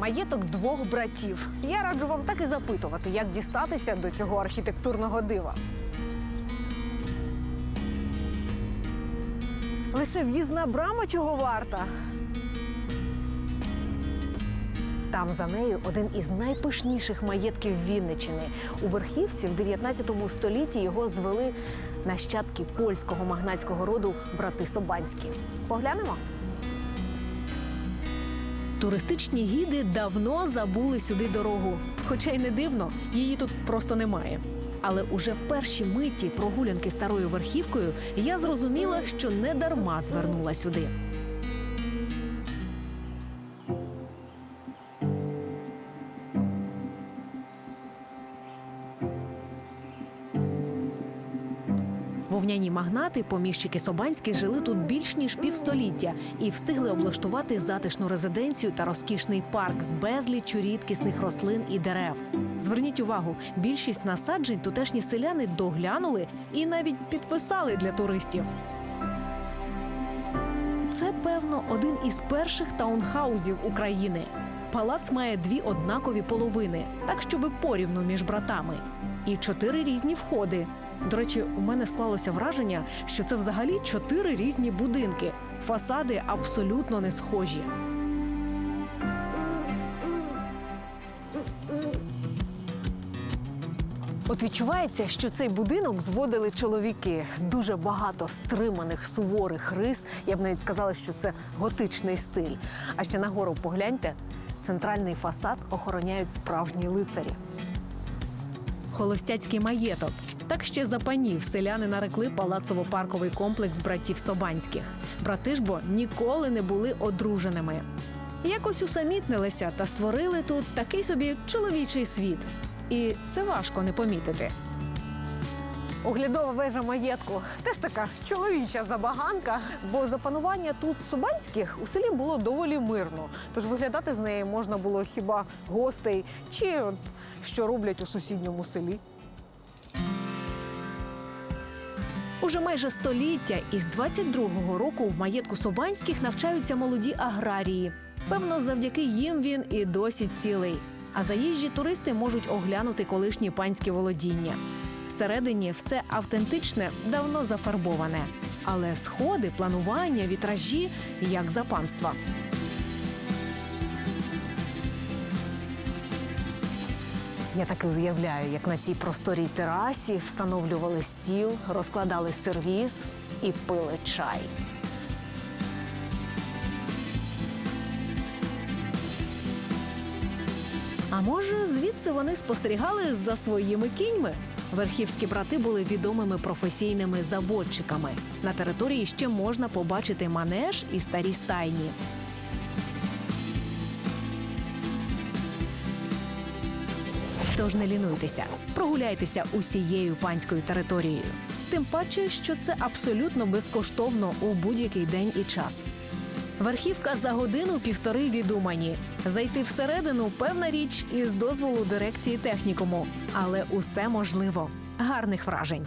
Маєток двох братів. Я раджу вам так і запитувати, як дістатися до цього архітектурного дива. Лише в'їзна брама чого варта. Там за нею один із найпишніших маєтків Вінничини. У верхівці в 19 столітті його звели нащадки польського магнатського роду брати Собанські. Поглянемо. Туристичні гіди давно забули сюди дорогу. Хоча й не дивно, її тут просто немає. Але уже в першій миті прогулянки старою верхівкою я зрозуміла, що не дарма звернула сюди. Вовняні магнати, поміщики Собанські жили тут більш ніж півстоліття і встигли облаштувати затишну резиденцію та розкішний парк з безліччю рідкісних рослин і дерев. Зверніть увагу, більшість насаджень тутешні селяни доглянули і навіть підписали для туристів. Це, певно, один із перших таунхаузів України. Палац має дві однакові половини, так щоби порівну між братами, і чотири різні входи. До речі, у мене склалося враження, що це взагалі чотири різні будинки. Фасади абсолютно не схожі. От відчувається, що цей будинок зводили чоловіки. Дуже багато стриманих суворих рис. Я б навіть сказала, що це готичний стиль. А ще нагору погляньте, центральний фасад охороняють справжні лицарі. Холостяцький маєток. Так ще за панів селяни нарекли палацово-парковий комплекс братів Собанських. Брати ж бо ніколи не були одруженими. Якось усамітнилися та створили тут такий собі чоловічий світ. І це важко не помітити. Оглядова вежа маєтку теж така чоловіча забаганка, бо за панування тут Собанських у селі було доволі мирно. Тож виглядати з неї можна було хіба гостей чи от, що роблять у сусідньому селі. Уже майже століття із 22-го року в маєтку Собанських навчаються молоді аграрії. Певно, завдяки їм він і досі цілий. А заїжджі туристи можуть оглянути колишні панські володіння. Всередині все автентичне, давно зафарбоване. Але сходи, планування, вітражі як за панства. Я таки уявляю, як на цій просторій терасі встановлювали стіл, розкладали сервіз і пили чай. А може, звідси вони спостерігали за своїми кіньми? Верхівські брати були відомими професійними заводчиками. На території ще можна побачити манеж і старі стайні. Тож не лінуйтеся, прогуляйтеся усією панською територією. Тим паче, що це абсолютно безкоштовно у будь-який день і час. Верхівка за годину-півтори від Умані. Зайти всередину певна річ із дозволу дирекції технікуму. Але усе можливо. Гарних вражень!